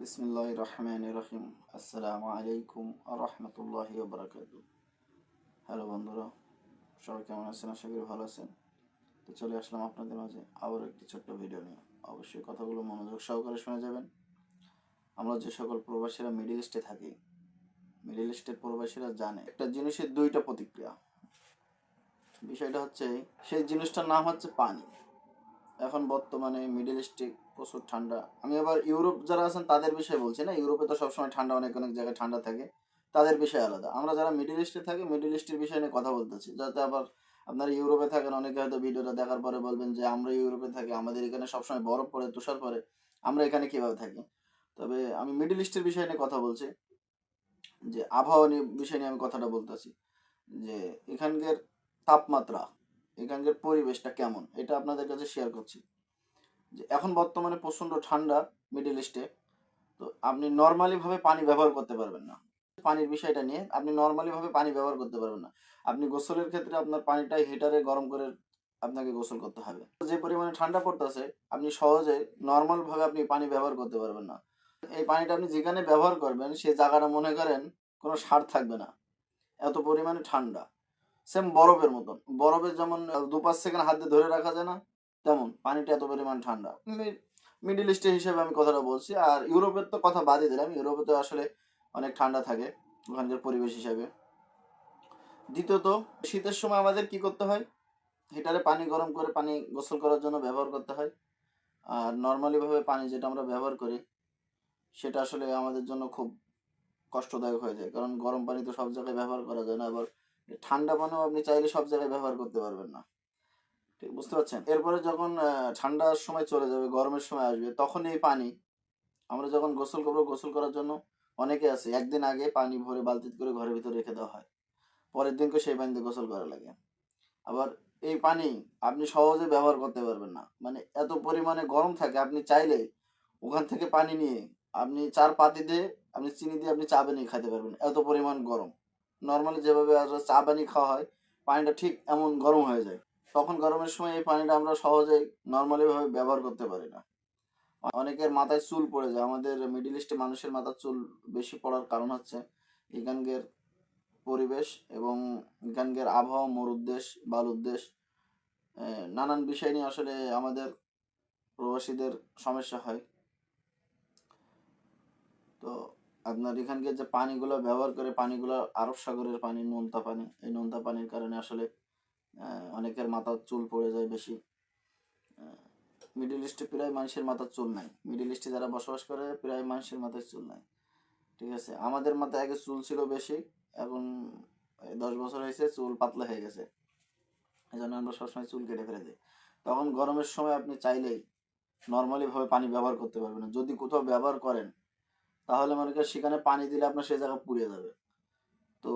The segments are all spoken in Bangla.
বিসমিল্লাহ রহমান রহিম। আসসালামু আলাইকুম রহমতুল্লাহি বারাকাত হ্যালো বন্ধুরা, সবাই কেমন আছেন? আশা করি ভালো আছেন। তো চলে আসলাম আপনাদের মাঝে আবার একটি ছোট্ট ভিডিও নিয়ে। অবশ্যই কথাগুলো মনোযোগ সহকারে শুনে যাবেন। আমরা যে সকল প্রবাসীরা মিডিল ইস্টে থাকি মিডিল ইস্টের প্রবাসীরা জানে, একটা জিনিসের দুইটা প্রতিক্রিয়া। বিষয়টা হচ্ছে সেই জিনিসটার নাম হচ্ছে পানি। এখন বর্তমানে মিডল ইস্টে প্রচুর ঠান্ডা। আমি আবার ইউরোপ যারা আছেন, তাদের বিষয়ে বলছি না। ইউরোপে তো সবসময় ঠান্ডা, অনেক অনেক জায়গায় ঠান্ডা থাকে। তাদের বিষয় আলাদা। আমরা যারা মিডল ইস্টে থাকি, মিডল ইস্টের বিষয় নিয়ে কথা বলতেছি যাতে আবার আপনারা ইউরোপে থাকেন, অনেকে হয়তো ভিডিওটা দেখার পরে বলবেন যে, আমরা ইউরোপে থাকি, আমাদের এখানে সবসময় বরফ পড়ে, তুষার পড়ে। আমরা এখানে কীভাবে থাকি? তবে আমি মিডল ইস্টের বিষয় নিয়ে কথা বলছি। যে, আবহাওয়া নিয়ে, বিষয় নিয়ে আমি কথাটা বলতেছি যে, এখানকার তাপমাত্রা এখানকার পরিবেশটা কেমন? এটা আপনাদের কাছে শেয়ার করছি। যে এখন বর্তমানে প্রচণ্ড ঠান্ডা মিডল ইস্টে তো আপনি নর্মালি ভাবে পানি ব্যবহার করতে পারবেন না। পানির বিষয়টা নিয়ে আপনি নর্মালি ভাবে পানি ব্যবহার করতে পারবেন না। আপনি গোসলের ক্ষেত্রে আপনার পানিটা হিটারে গরম করে আপনাকে গোসল করতে হবে। যে পরিমাণে ঠান্ডা পড়তেছে, আপনি সহজে নর্মাল ভাবে আপনি পানি ব্যবহার করতে পারবেন না। এই পানিটা আপনি যেখানে ব্যবহার করবেন সেই জায়গাটা মনে করেন কোনো সার থাকবে না। এত পরিমাণে ঠান্ডা। সেম বরফের মতন। বরফের যেমন দু পাঁচ সেকেন্ড হাত ধরে রাখা যায় না, তেমন। পানিটা এত পরিমাণ ঠান্ডা। মিডিল ইস্টের হিসেবে আমি কথাটা বলছি। আর ইউরোপের তো কথা বাদই দিলাম। ইউরোপে তো আসলে অনেক ঠান্ডা থাকে ওখানকার পরিবেশ হিসাবে। দ্বিতীয়ত, শীতের সময় আমাদের কি করতে হয়? হিটারে পানি গরম করে পানি গোসল করার জন্য ব্যবহার করতে হয়। আর নর্মালিভাবে পানি যেটা আমরা ব্যবহার করি, সেটা আসলে আমাদের জন্য খুব কষ্টদায়ক হয়ে যায়। কারণ গরম পানি তো সব জায়গায় ব্যবহার করা যায় না। আবার ঠান্ডা পানিও আপনি চাইলে সব জায়গায় ব্যবহার করতে পারবেন না। ঠিক, বুঝতে পারছেন? এরপরে যখন ঠান্ডার সময় চলে যাবে, গরমের সময় আসবে, তখন এই পানি, আমরা যখন গোসল করব, গোসল করার জন্য অনেকে আছে, একদিন আগে পানি ভরে বালতি করে ঘরের ভিতরে রেখে দেওয়া হয়। পরের দিনকে সেই পানিতে গোসল করা লাগে। আবার এই পানি আপনি সহজে ব্যবহার করতে পারবেন না। মানে এত পরিমাণে গরম থাকে, আপনি চাইলে ওখান থেকে পানি নিয়ে আপনি চার পাতি দিয়ে আপনি চিনি দিয়ে আপনি চা বানিয়ে খাইতে পারবেন, এত পরিমাণ গরম। নর্মালি যেভাবে চা পানি খাওয়া হয়, পানিটা ঠিক এমন গরম হয়ে যায়। তখন গরমের সময় এই পানিটা আমরা সহজেই নর্মালি ভাবে ব্যবহার করতে পারি না। অনেকের মাথায় চুল পড়ে যায়। আমাদের মিডিল ইস্টে মানুষের মাথার চুল বেশি পড়ার কারণ হচ্ছে এখানকার পরিবেশ এবং এখানকার আবহাওয়া মরুদ্দেশ বালুদ্দেশ নানান বিষয় নিয়ে আসলে আমাদের প্রবাসীদের সমস্যা হয়। তো আপনার এখানকার যে পানিগুলো ব্যবহার করে পানিগুলো আরব সাগরের পানি, নোনতা পানি, এই নোনতা পানির কারণে আসলে অনেকের মাথার চুল পড়ে যায় বেশি। মিডিল ইস্টে প্রায় মানুষের মাথার চুল নাই। মিডিল ইস্টে যারা বসবাস করে, প্রায় মানুষের মাথায় চুল নাই। ঠিক আছে? আমাদের মাথায় আগে চুল ছিল বেশি, এখন দশ বছর হয়েছে, চুল পাতলা হয়ে গেছে। এই জন্য আমরা সবসময় চুল কেটে ফেলে দিই। তখন গরমের সময় আপনি চাইলেই নর্মালি ভাবে পানি ব্যবহার করতে পারবেন যদি কোথাও ব্যবহার করেন তাহলে মনে করেন সেখানে পানি দিলে আপনার সেই জায়গা পুড়ে যাবে। তো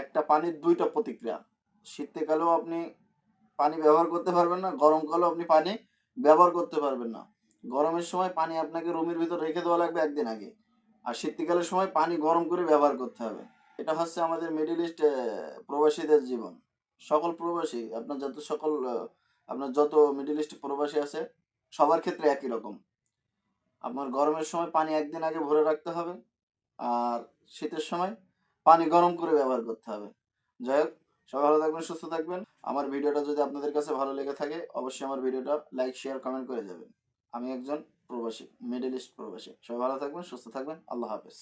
একটা পানির দুইটা প্রতিক্রিয়া। শীতকালেও আপনি পানি ব্যবহার করতে পারবেন না, গরমকালেও আপনি পানি ব্যবহার করতে পারবেন না। গরমের সময় পানি আপনাকে রুমের ভিতর রেখে দেওয়া লাগবে একদিন আগে। আর শীতকালের সময় পানি গরম করে ব্যবহার করতে হবে। এটা হচ্ছে আমাদের মিডিল ইস্ট প্রবাসীদের জীবন। সকল প্রবাসী, আপনার যত সকল আপনার যত মিডিল ইস্ট প্রবাসী আছে, সবার ক্ষেত্রে একই রকম। আপনার গরমের সময় পানি একদিন আগে ভরে রাখতে হবে আর শীতের সময় পানি গরম করে ব্যবহার করতে হবে। যাই হোক, সবাই ভালো থাকবেন, সুস্থ থাকবেন। আমার ভিডিওটা যদি আপনাদের কাছে ভালো লেগে থাকে, অবশ্যই আমার ভিডিওটা লাইক শেয়ার কমেন্ট করে যাবেন। আমি একজন প্রবাসী মিডল ইস্ট প্রবাসী। সবাই ভালো থাকবেন, সুস্থ থাকবেন। আল্লাহ হাফেজ।